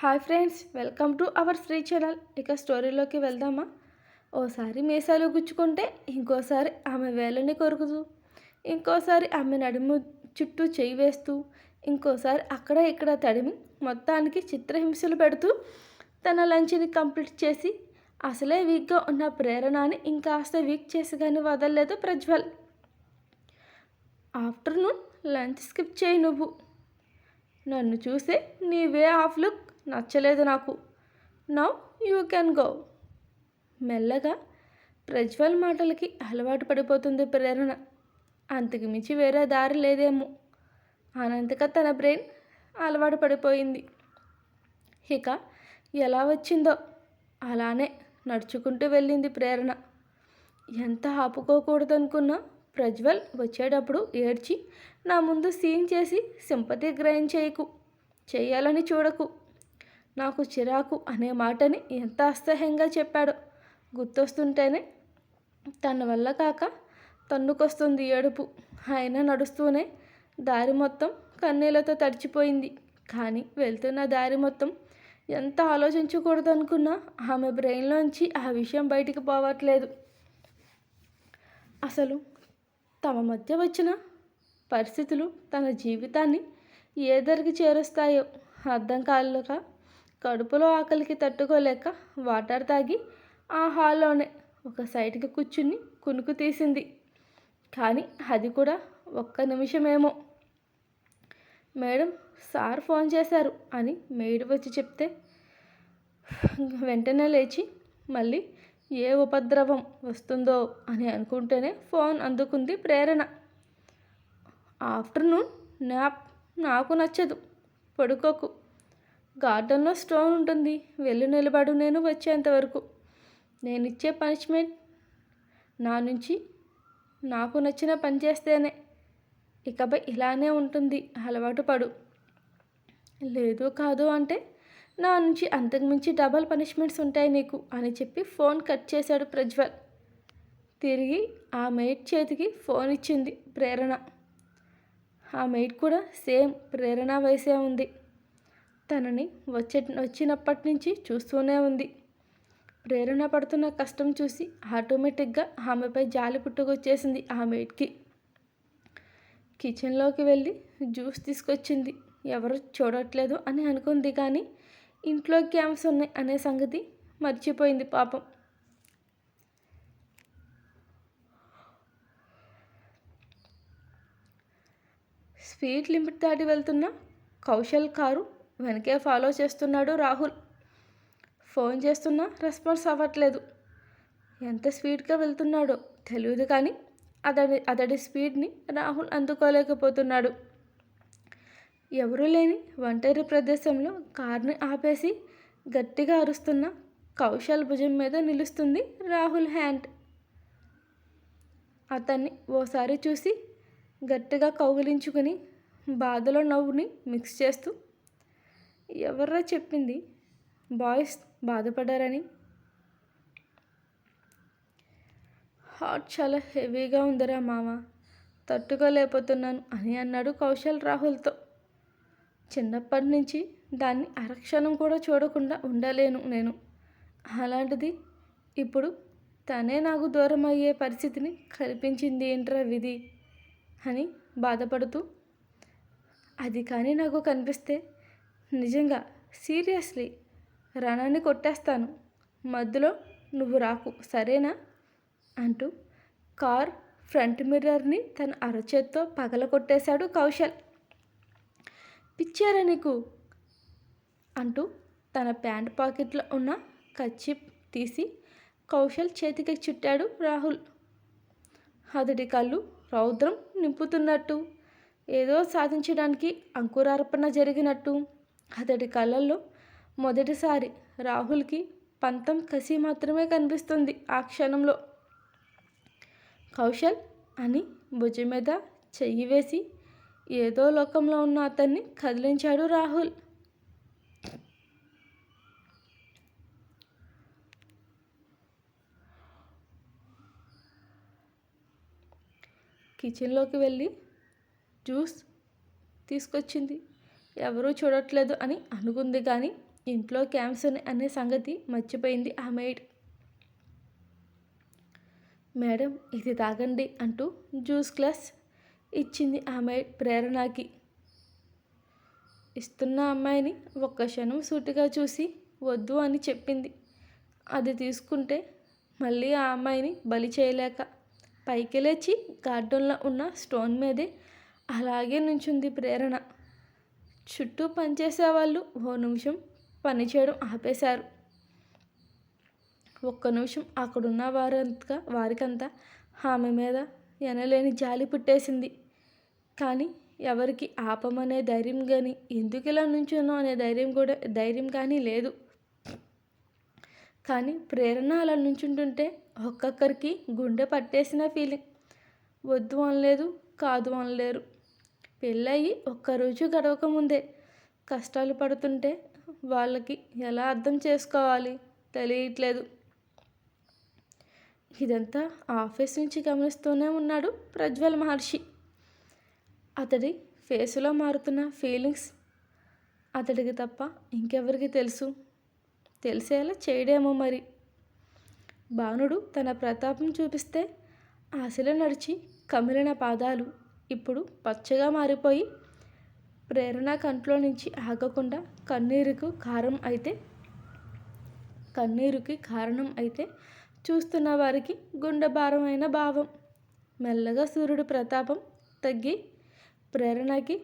Hi friends welcome to our Shri channel. ఇక స్టోరీలోకి వెళ్దామా? ఓసారి మీసాలు గుచ్చుకుంటే ఇంకోసారి ఆమె వేలని కొరుకుతూ ఇంకోసారి ఆమె నడుము చుట్టూ చేయి వేస్తూ ఇంకోసారి అక్కడ ఇక్కడ తడిమి మొత్తానికి చిత్రహింసలు పెడుతూ తన లంచ్ని కంప్లీట్ చేసి అసలే వీక్గా ఉన్న ప్రేరణని ఇంకాస్త వీక్ చేసి కానీ వదలలేదు ప్రజ్వల్. ఆఫ్టర్నూన్ లంచ్ స్కిప్ చేయి నువ్వు. నన్ను చూసే నీ వే ఆఫ్ లుక్ నచ్చలేదు నాకు. నౌ యూ కెన్ గో మెల్లగా ప్రజ్వల్ మాటలకి అలవాటు పడిపోతుంది ప్రేరణ. అంతకు మించి వేరే దారి లేదేమో. అనంతగా తన బ్రెయిన్ అలవాటు పడిపోయింది. ఇక ఎలా వచ్చిందో అలానే నడుచుకుంటూ వెళ్ళింది ప్రేరణ. ఎంత ఆపుకోకూడదనుకున్నా ప్రజ్వల్ వచ్చేటప్పుడు ఏడ్చి నా ముందు సీన్ చేసి సింపతి గ్రహించేయకు చేయాలని చూడకు. నాకు చిరాకు అనే మాటని ఎంత అసహ్యంగా చెప్పాడో గుర్తొస్తుంటేనే తన వల్ల కాక తన్నుకొస్తుంది ఏడుపు ఆయన నడుస్తూనే దారి మొత్తం కన్నీళ్ళతో తడిచిపోయింది. కానీ వెళ్తున్న దారి మొత్తం ఎంత ఆలోచించకూడదు అనుకున్నా ఆమె బ్రెయిన్లోంచి ఆ విషయం బయటికి పోవట్లేదు. అసలు తమ మధ్య వచ్చిన పరిస్థితులు తన జీవితాన్ని ఏ ధరకి చేరుస్తాయో అర్థం కాలేక కడుపులో ఆకలికి తట్టుకోలేక వాటర్ తాగి ఆ హాల్లోనే ఒక సైడ్కి కూర్చుని కునుకు తీసింది. కానీ అది కూడా ఒక్క నిమిషమేమో. మేడం సార్ ఫోన్ చేశారు అని మేడ్ వచ్చి చెప్తే వెంటనే లేచి మళ్ళీ ఏ ఉపద్రవం వస్తుందో అని అనుకుంటేనే ఫోన్ అందుకుంది ప్రేరణ. ఆఫ్టర్నూన్ నాప్ నాకు నచ్చదు పడుకోకు. గార్డెన్లో స్టోన్ ఉంటుంది. వెళ్ళి నిలబడు నేను వచ్చేంతవరకు నేను ఇచ్చే పనిష్మెంట్ నా నుంచి నాకు నచ్చిన పని చేస్తేనే. ఇకపై ఇలానే ఉంటుంది. అలవాటు పడు. లేదు కాదు అంటే నా నుంచి అంతకుమించి డబల్ పనిష్మెంట్స్ ఉంటాయి నీకు అని చెప్పి ఫోన్ కట్ చేశాడు ప్రజ్వల్. తిరిగి ఆ మెయిట్ చేతికి ఫోన్ ఇచ్చింది ప్రేరణ. ఆ మెయిట్ కూడా సేమ్ ప్రేరణ వయసే ఉంది. తనని వచ్చే వచ్చినప్పటి నుంచి చూస్తూనే ఉంది. ప్రేరణ పడుతున్న కష్టం చూసి ఆటోమేటిక్గా ఆమెపై జాలి పుట్టుకొచ్చేసింది ఆమెకి కిచెన్లోకి వెళ్ళి జ్యూస్ తీసుకొచ్చింది. ఎవరు చూడట్లేదు అని అనుకుంది కానీ ఇంట్లో క్యామ్స్ ఉన్నాయి అనే సంగతి మర్చిపోయింది పాపం. స్పీడ్ లిమిట్ దాటి వెళ్తున్న కౌశల్ కారు వెనకే ఫాలో చేస్తున్నాడు రాహుల్. ఫోన్ చేస్తున్నా రెస్పాన్స్ అవ్వట్లేదు. ఎంత స్పీడ్గా వెళ్తున్నాడో తెలియదు కానీ అతడి అతడి స్పీడ్ని రాహుల్ అందుకోలేకపోతున్నాడు. ఎవరూ లేని ఒంటరి ప్రదేశంలో కార్ని ఆపేసి గట్టిగా అరుస్తున్న కౌశల్ భుజం మీద నిలుస్తుంది రాహుల్ హ్యాండ్. అతన్ని ఓసారి చూసి గట్టిగా కౌగిలించుకుని బాధలో నవ్వుని మిక్స్ చేస్తూ ఎవర్రా చెప్పింది? బాయ్స్ బాధపడారని హార్ట్ చాలా హెవీగా ఉందిరా మామ తట్టుకోలేకపోతున్నాను అని అన్నాడు కౌశల్ రాహుల్తో. చిన్నప్పటి నుంచి దాన్ని అరక్షణం కూడా చూడకుండా ఉండలేను నేను. అలాంటిది ఇప్పుడు తనే నాకు దూరం అయ్యే పరిస్థితిని కల్పించింది ఏంట్రా విధి? అని బాధపడుతూ అది కానీ నాకు కనిపిస్తే నిజంగా సీరియస్లీ రణాన్ని కొట్టేస్తాను. మధ్యలో నువ్వు రాకు సరేనా? అంటూ కార్ ఫ్రంట్ మిర్రర్ని తన అరచేత్తో పగల కొట్టేశాడు కౌశల్. పిచ్చారా నీకు? అంటూ తన ప్యాంట్ పాకెట్లో ఉన్న కచ్చిప్ తీసి కౌశల్ చేతికి చుట్టాడు రాహుల్. అతడి కళ్ళు రౌద్రం నింపుతున్నట్టు ఏదో సాధించడానికి అంకురార్పణ జరిగినట్టు. అతడి కళ్ళల్లో మొదటిసారి రాహుల్కి పంతం కసి మాత్రమే కనిపిస్తుంది ఆ క్షణంలో. కౌశల్ అని భుజం మీద చెయ్యి వేసి ఏదో లోకంలో ఉన్న అతన్ని కదిలించాడు రాహుల్. కిచెన్లోకి వెళ్ళి జ్యూస్ తీసుకొచ్చింది. ఎవరూ చూడట్లేదు అని అనుకుంది కానీ ఇంట్లో క్యాన్సర్ అనే సంగతి మర్చిపోయింది ఆ మేడ్ మేడం ఇది తాగండి అంటూ జ్యూస్ గ్లాస్ ఇచ్చింది ఆ ప్రేరణకి. ఇస్తున్న అమ్మాయిని ఒక్క క్షణం సూటిగా చూసి వద్దు అని చెప్పింది. అది తీసుకుంటే మళ్ళీ ఆ అమ్మాయిని బలి చేయలేక పైకి లేచి గార్డెన్లో ఉన్న స్టోన్ మీదే అలాగే నుంచుంది ప్రేరణ. చుట్టూ పనిచేసే వాళ్ళు ఓ నిమిషం పనిచేయడం ఆపేశారు. ఒక్క నిమిషం అక్కడున్న వారంతా వారికంతా ఆమె మీద ఎనలేని జాలి పుట్టేసింది. కానీ ఎవరికి ఆపమనే ధైర్యం కానీ ఎందుకు ఇలా నుంచునో అనే ధైర్యం కూడా ధైర్యం కానీ లేదు. కానీ ప్రేరణ అలా నుంచుంటుంటే ఒక్కొక్కరికి గుండె పట్టేసిన ఫీలింగ్ వద్దు అనలేదు కాదు అనలేరు. పెళ్ళయి ఒక్కరోజు గడవక ముందే కష్టాలు పడుతుంటే వాళ్ళకి ఎలా అర్థం చేసుకోవాలి తెలియట్లేదు. ఇదంతా ఆఫీస్ నుంచి గమనిస్తూనే ఉన్నాడు ప్రజ్వల్ మహర్షి. అతడి ఫేసులో మారుతున్న ఫీలింగ్స్ అతడికి తప్ప ఇంకెవరికి తెలుసు? తెలిసేలా చేయడేమో మరి. బాణుడు తన ప్రతాపం చూపిస్తే ఆశలో నడిచి కమిలిన పాదాలు ఇప్పుడు పచ్చగా మారిపోయి ప్రేరణ కంట్లో నుంచి ఆగకుండా కన్నీరుకు కారం అయితే కన్నీరుకి కారణం అయితే చూస్తున్న వారికి గుండె భారమైన భావం. మెల్లగా సూర్యుడు ప్రతాపం తగ్గి ప్రేరణకి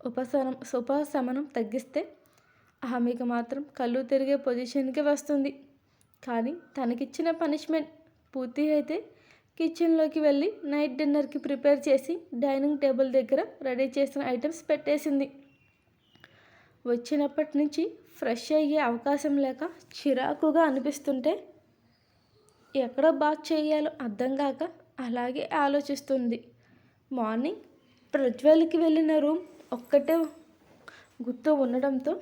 ఉపశమనం ఉపశమనం తగ్గిస్తే ఆమెకు మాత్రం కళ్ళు తిరిగే పొజిషన్కి వస్తుంది. కానీ తనకిచ్చిన పనిష్మెంట్ పూర్తి అయితే కిచెన్లోకి వెళ్ళి నైట్ డిన్నర్కి ప్రిపేర్ చేసి డైనింగ్ టేబుల్ దగ్గర రెడీ చేసిన ఐటమ్స్ పెట్టేసింది. వచ్చినప్పటి నుంచి ఫ్రెష్ అయ్యే అవకాశం లేక చిరాకుగా అనిపిస్తుంటే ఎక్కడ బాత్ చేయాలో అర్థం కాక అలాగే ఆలోచిస్తుంది. మార్నింగ్ ప్రజ్వల్కి వెళ్ళిన రూమ్ ఒక్కటే గుర్తు ఉండడంతో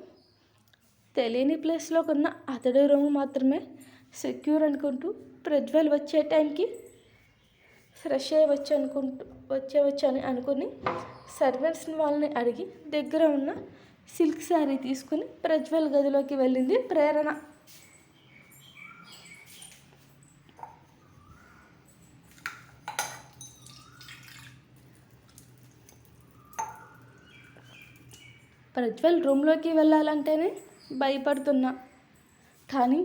తెలియని ప్లేస్లో ఉన్న అతడి రూమ్ మాత్రమే సెక్యూర్ అనుకుంటూ ప్రజ్వల్ వచ్చే టైంకి ఫ్రెష్ అయ్యవచ్చు అనుకుంటూ వచ్చేవచ్చు అని అనుకుని సర్వెంట్స్ని వాళ్ళని అడిగి దగ్గర ఉన్న సిల్క్ శారీ తీసుకుని ప్రజ్వల్ గదిలోకి వెళ్ళింది ప్రేరణ. ప్రజ్వల్ రూమ్లోకి వెళ్ళాలంటేనే భయపడుతున్నా. కానీ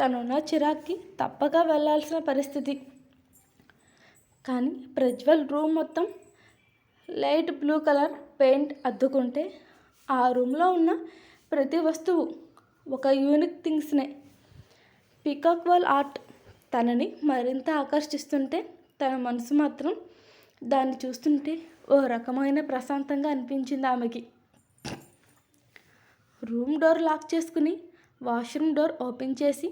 తనున్న చిరాక్కి తప్పక వెళ్ళాల్సిన పరిస్థితి. కానీ ప్రజ్వల్ రూమ్ మొత్తం లైట్ బ్లూ కలర్ పెయింట్ అద్దుకుంటే ఆ రూమ్లో ఉన్న ప్రతి వస్తువు ఒక యూనిక్ థింగ్స్నే. పికాక్ వాల్ ఆర్ట్ తనని మరింత ఆకర్షిస్తుంటే తన మనసు మాత్రం దాన్ని చూస్తుంటే ఓ రకమైన ప్రశాంతంగా అనిపించింది ఆమెకి. రూమ్ డోర్ లాక్ చేసుకుని వాష్రూమ్ డోర్ ఓపెన్ చేసి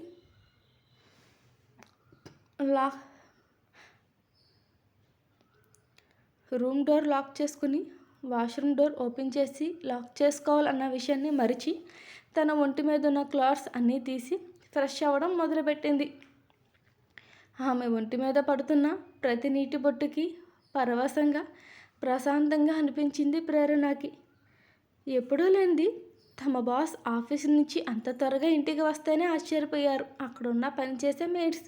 లాక్ రూమ్ డోర్ లాక్ చేసుకుని వాష్రూమ్ డోర్ ఓపెన్ చేసి లాక్ చేసుకోవాలన్న విషయాన్ని మరిచి తన ఒంటి మీద ఉన్న క్లాత్స్ అన్నీ తీసి ఫ్రెష్ అవ్వడం మొదలుపెట్టింది. ఆమె ఒంటి మీద పడుతున్న ప్రతి నీటి బొట్టుకి పరవశంగా ప్రశాంతంగా అనిపించింది ప్రేరణకి. ఎప్పుడూ లేనిది తమ బాస్ ఆఫీస్ నుంచి అంత త్వరగా ఇంటికి వస్తేనే ఆశ్చర్యపోయారు. అక్కడున్న పనిచేసే మేడ్స్.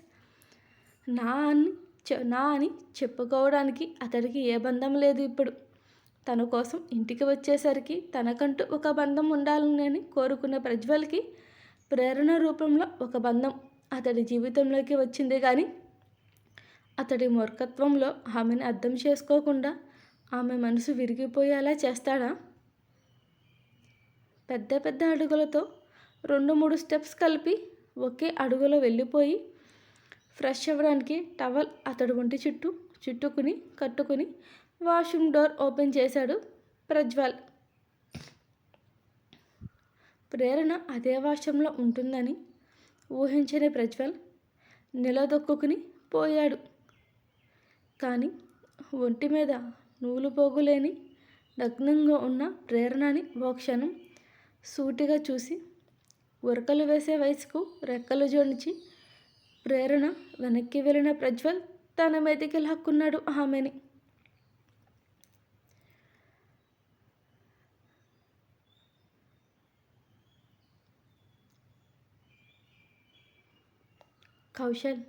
నా అని నా అని చెప్పుకోవడానికి అతడికి ఏ బంధం లేదు ఇప్పుడు. తన కోసం ఇంటికి వచ్చేసరికి తనకంటూ ఒక బంధం ఉండాలని కోరుకున్న ప్రజ్వల్కి ప్రేరణ రూపంలో ఒక బంధం అతడి జీవితంలోకి వచ్చింది కానీ అతడి మూర్ఖత్వంలో ఆమెను అర్థం చేసుకోకుండా ఆమె మనసు విరిగిపోయేలా చేస్తాడా? పెద్ద పెద్ద అడుగులతో రెండు మూడు స్టెప్స్ కలిపి ఒకే అడుగులో వెళ్ళిపోయి ఫ్రెష్ అవ్వడానికి టవల్ అతడు ఒంటి చుట్టూ చుట్టుకుని కట్టుకుని వాష్రూమ్ డోర్ ఓపెన్ చేశాడు ప్రజ్వల్. ప్రేరణ అదే వాష్రూమ్లో ఉంటుందని ఊహించని ప్రజ్వల్ నిలదొక్కుని పోయాడు. కానీ ఒంటి మీద నూలు పోగులేని నగ్నంగా ఉన్న ప్రేరణని ఓ క్షణం సూటిగా చూసి ఉరకలు వేసే వయసుకు రెక్కలు జోడించి ప్రేరణ వెనక్కి వెళ్ళిన ప్రజ్వల్ తన మీదకి లాక్కున్నాడు ఆమెని. కౌశల్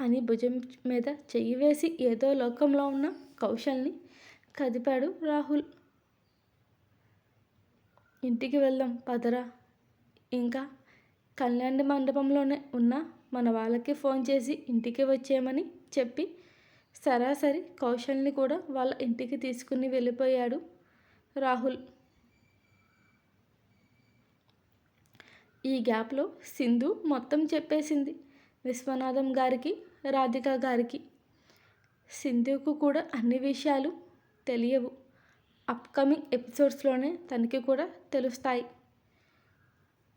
అని భుజం మీద చెయ్యి వేసి ఏదో లోకంలో ఉన్న కౌశల్ని కదిపాడు రాహుల్. ఇంటికి వెళ్దాం పదరా. ఇంకా కళ్యాణ మండపంలోనే ఉన్న మన వాళ్ళకి ఫోన్ చేసి ఇంటికి వచ్చేయమని చెప్పి సరాసరి కౌశల్ని కూడా వాళ్ళ ఇంటికి తీసుకుని వెళ్ళిపోయాడు రాహుల్. ఈ గ్యాప్లో సింధు మొత్తం చెప్పేసింది విశ్వనాథం గారికి రాధిక గారికి. సింధుకు కూడా అన్ని విషయాలు తెలియవు. అప్కమింగ్ ఎపిసోడ్స్లోనే తనకి కూడా తెలుస్తాయి.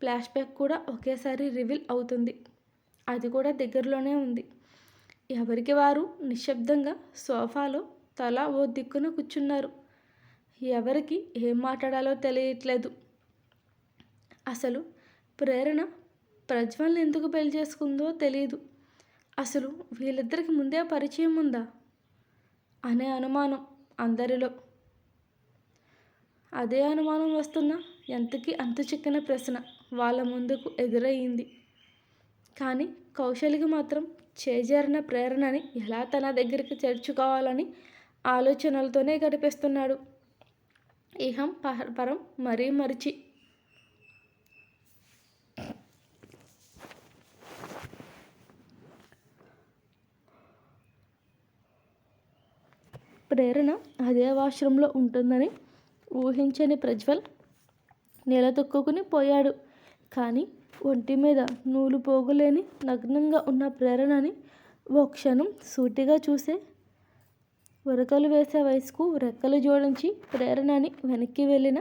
ఫ్లాష్ బ్యాక్ కూడా ఒకేసారి రివీల్ అవుతుంది. అది కూడా దగ్గరలోనే ఉంది. ఎవరికి వారు? నిశ్శబ్దంగా సోఫాలో తల ఓ దిక్కున కూర్చున్నారు. ఎవరికి ఏం మాట్లాడాలో తెలియట్లేదు. అసలు ప్రేరణ ప్రజ్వల్ని ఎందుకు పెళ్ళి చేసుకుందో తెలియదు అసలు వీళ్ళిద్దరికి ముందే పరిచయం ఉందా? అనే అనుమానం అందరిలో. అదే అనుమానం వస్తున్న ఎంతకి అంతు చిక్కన ప్రశ్న వాళ్ళ ముందుకు ఎదురయ్యింది కానీ కౌశలికి మాత్రం చేజారిన ప్రేరణని ఎలా తన దగ్గరికి చేర్చుకోవాలని ఆలోచనలతోనే గడిపేస్తున్నాడు. ఇహం పరం మరీ మరిచి. ప్రేరణ అదే వాష్రూంలో ఉంటుందని ఊహించని ప్రజ్వల్ నిలదొక్కుని పోయాడు. కానీ ఒంటి మీద నూలు పోగులేని నగ్నంగా ఉన్న ప్రేరణని ఓ క్షణం సూటిగా చూసే ఉరకలు వేసే వయసుకు రెక్కలు జోడించి ప్రేరణని వెనక్కి వెళ్ళిన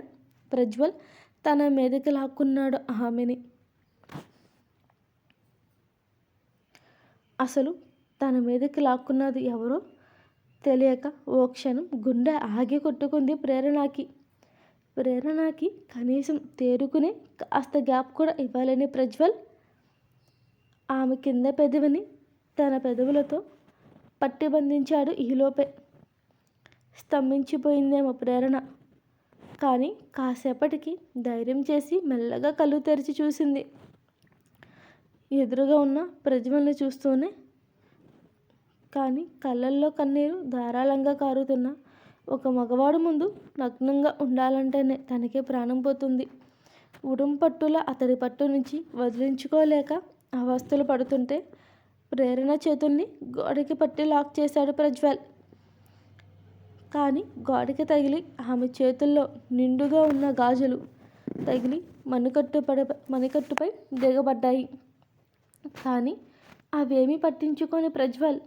ప్రజ్వల్ తన మీదకి లాక్కున్నాడు ఆమెని. అసలు తన మీదకి లాక్కున్నది ఎవరో తెలియక ఓ క్షణం గుండె ఆగి కొట్టుకుంది ప్రేరణకి. ప్రేరణకి కనీసం తేరుకునే కాస్త గ్యాప్ కూడా ఇవ్వాలని ప్రజ్వల్ ఆమె కింద పెదవిని తన పెదవులతో పట్టి బంధించాడు ఈలోపే స్తంభించిపోయిందేమో ప్రేరణ. కానీ కాసేపటికి ధైర్యం చేసి మెల్లగా కళ్ళు తెరిచి చూసింది. ఎదురుగా ఉన్న ప్రజ్వల్ని చూస్తూనే కానీ కళ్ళల్లో కన్నీరు ధారాళంగా కారుతున్న ఒక మగవాడు ముందు నగ్నంగా ఉండాలంటేనే తనకే ప్రాణం పోతుంది. ఉడుం పట్టుల అతడి పట్టు నుంచి వదిలించుకోలేక అవస్థలు పడుతుంటే ప్రేరణ చేతుల్ని గోడకి పట్టి లాక్ చేశాడు ప్రజ్వల్. కానీ గోడకి తగిలి ఆమె చేతుల్లో నిండుగా ఉన్న గాజులు తగిలి మణికట్టు పడ మణికట్టుపై దిగబడ్డాయి. కానీ అవేమీ పట్టించుకొని ప్రజ్వల్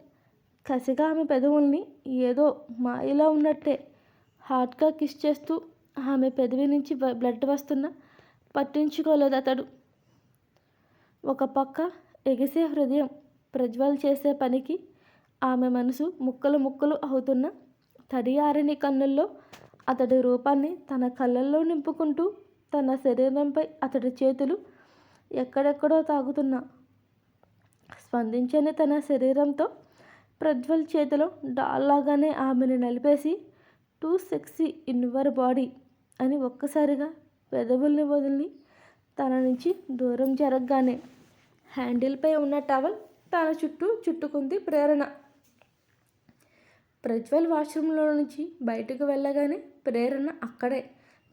కసిగా ఆమె పెదవుల్ని ఏదో మాయలో ఉన్నట్టే హాట్గా కిస్ చేస్తూ ఆమె పెదవి నుంచి బ్లడ్ వస్తున్నా పట్టించుకోలేదు అతడు. ఒక పక్క ఎగిసే హృదయం ప్రజ్వల్ చేసే పనికి ఆమె మనసు ముక్కలు ముక్కలు అవుతున్న తడియారని కన్నుల్లో అతడి రూపాన్ని తన కళ్ళల్లో నింపుకుంటూ తన శరీరంపై అతడి చేతులు ఎక్కడెక్కడో తాగుతున్న స్పందించని తన శరీరంతో ప్రజ్వల్ చేతిలో డాల్లాగానే ఆమెను నలిపేసి too sexy in your body అని ఒక్కసారిగా పెదవుల్ని వదిలి తన నుంచి దూరం జరగగానే హ్యాండిల్పై ఉన్న టవల్ తన చుట్టూ చుట్టుకుంది ప్రేరణ. ప్రజ్వల్ వాష్రూమ్లో నుంచి బయటకు వెళ్ళగానే ప్రేరణ అక్కడే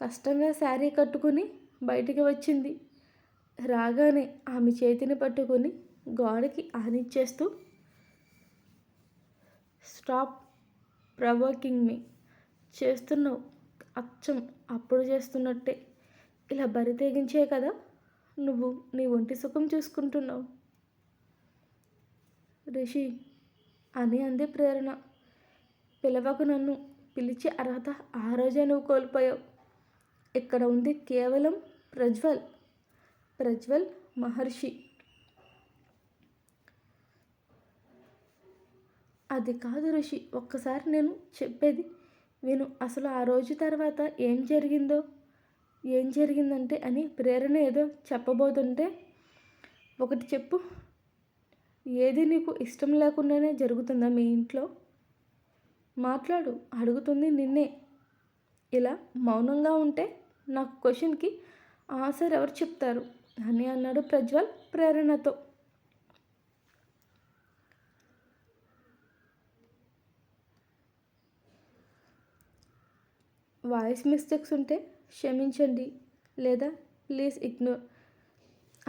కష్టంగా శారీ కట్టుకుని బయటికి వచ్చింది. రాగానే ఆమె చేతిని పట్టుకొని గోడకి ఆనిచ్చేస్తూ స్టాప్ ప్రవోకింగ్ మీ. చేస్తున్నావు అచ్చం అప్పుడు చేస్తున్నట్టే. ఇలా బరి తెగించే కదా? నువ్వు నీ ఒంటి సుఖం చూసుకుంటున్నావు. రిషి అని అంది ప్రేరణ. పిలవకు నన్ను పిలిచే అర్హత ఆ రోజే నువ్వు కోల్పోయావు. ఇక్కడ ఉంది కేవలం ప్రజ్వల్. ప్రజ్వల్ మహర్షి. అది కాదు ఋషి ఒక్కసారి నేను చెప్పేది విను. అసలు ఆ రోజు తర్వాత ఏం జరిగిందో ఏం జరిగిందంటే అని ప్రేరణ ఏదో చెప్పబోతుంటే ఒకటి చెప్పు. ఏది నీకు ఇష్టం లేకుండానే జరుగుతుందా మీ ఇంట్లో? మాట్లాడు అడుగుతుంది నిన్నే. ఇలా మౌనంగా ఉంటే నాకు క్వశ్చన్కి ఆన్సర్ ఎవరు చెప్తారు? అని అన్నాడు ప్రజ్వల్ ప్రేరణతో. వాయిస్ మిస్టేక్స్ ఉంటే క్షమించండి లేదా ప్లీజ్ ఇగ్నోర్.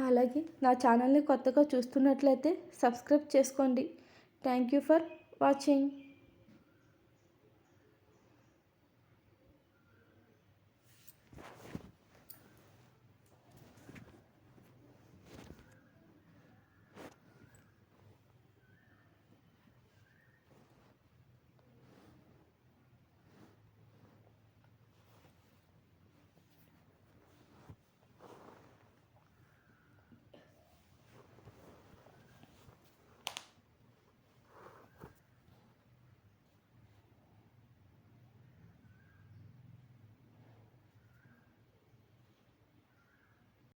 అలాగే నా ఛానల్ని కొత్తగా చూస్తున్నట్లయితే సబ్స్క్రైబ్ చేసుకోండి. Thank you for watching.